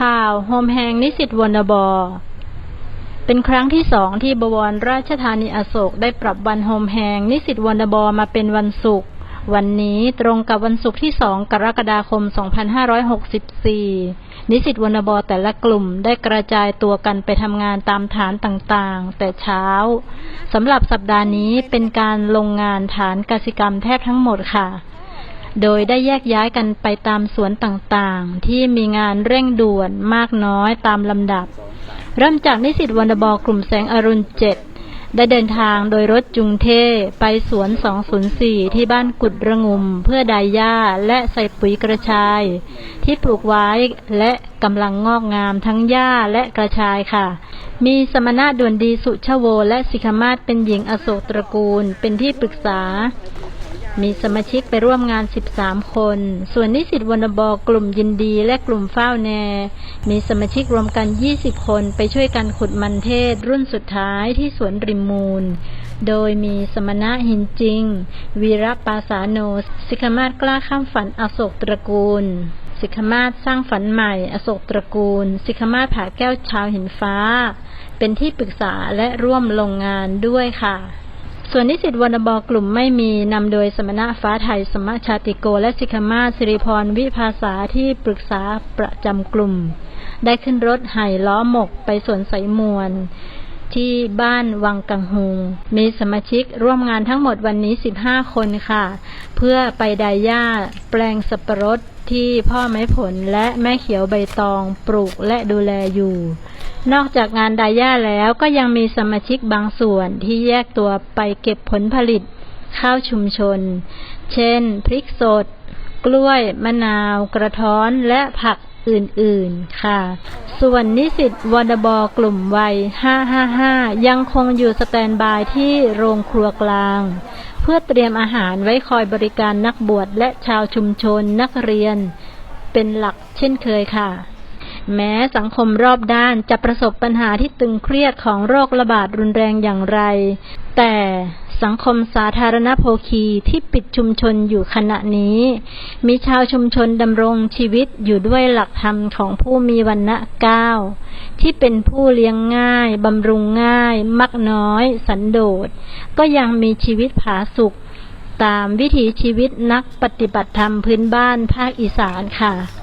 ข่าวโฮมแฮงนิสิตวนบอเป็นครั้งที่สองที่บวรราชธานีอโศกได้ปรับวันโฮมแฮงนิสิตวนบอมาเป็นวันศุกร์วันนี้ตรงกับวันศุกร์ที่สองกรกฎาคม 2564 นิสิตวนบอแต่ละกลุ่มได้กระจายตัวกันไปทำงานตามฐานต่างๆ แต่เช้าสำหรับสัปดาห์นี้เป็นการลงงานฐานกสิกรรมแทบทั้งหมดค่ะ โดยได้แยกย้ายกันไปตามสวนต่างๆ ที่มีงานเร่งด่วนมากน้อยตามลำดับ เริ่มจากนิสิตวันบอกลุ่มแสงอรุณเจ็ดได้เดินทางโดยรถจุงเทไปสวน 204 ที่บ้านกุดระงุม เพื่อดายหญ้าและใส่ปุ๋ยกระชาย ที่ปลูกไว้และกำลังงอกงามทั้งหญ้าและกระชายค่ะ มีสมณะด่วนดีสุชโวและสิกขมาศเป็นหญิงอโศกตระกูล เป็นที่ปรึกษา มีสมาชิกไปร่วมงาน 13 คน ส่วนนิสิตวนบอกลุ่มยินดีและกลุ่มเฝ้าแน มีสมาชิกรวมกัน 20 คนไปช่วยกันขุดมันเทศรุ่นสุดท้ายที่สวนริมมูล โดยมีสมณะหินจริง วีรปาสาโน สิกขมาศกล้าข้ามฝันอโศกตระกูลสิกขมาศสร้างฝันใหม่ อโศกตระกูล สิกขมาศผ่าแก้วชาวหินฟ้า เป็นที่ปรึกษาและร่วมลงงานด้วยค่ะ ส่วนนิสิตวนบอกลุ่มไม่มีนำโดยสมณะฟ้าไทย สมมาชาติโก และสิกขมาสิริพร วิภาษาที่ปรึกษาประจำกลุ่ม ได้ขึ้นรถไห่ล้อหมกไปสวนไสมวนที่บ้านวังกังฮูมีสมาชิกร่วมงานทั้งหมดวันนี้ 15 คนค่ะ เพื่อไปไดายาแปลงสับปะรดที่พ่อไม้ผลและแม่เขียวใบตองปลูกและดูแลอยู่ นอกจากงานดายหญ้าแล้วก็ยังมีสมาชิกบางส่วนที่แยกตัวไปเก็บผลผลิต ข้าวชุมชน เช่น พริกสด กล้วย มะนาว กระท้อนและผักอื่นๆ ค่ะ ส่วนนิสิตวนบกลุ่มวัย 555 ยังคงอยู่สแตนบายที่โรงครัวกลาง เพื่อเตรียมอาหารไว้คอยบริการนักบวชและชาวชุมชนนักเรียน เป็นหลักเช่นเคยค่ะ แม้สังคมรอบด้านจะประสบปัญหาที่ตึงเครียดของโรคระบาดรุนแรงอย่างไร แต่สังคมสาธารณโภคีที่ปิดชุมชนอยู่ขณะนี้ มีชาวชุมชนดำรงชีวิตอยู่ด้วยหลักธรรมของผู้มีวันณะเก้าที่เป็นผู้เลี้ยงง่ายบำรุงง่าย มักน้อย สันโดษ ก็ยังมีชีวิตผาสุกตามวิถีชีวิตนักปฏิบัติธรรมพื้นบ้านภาคอีสานค่ะ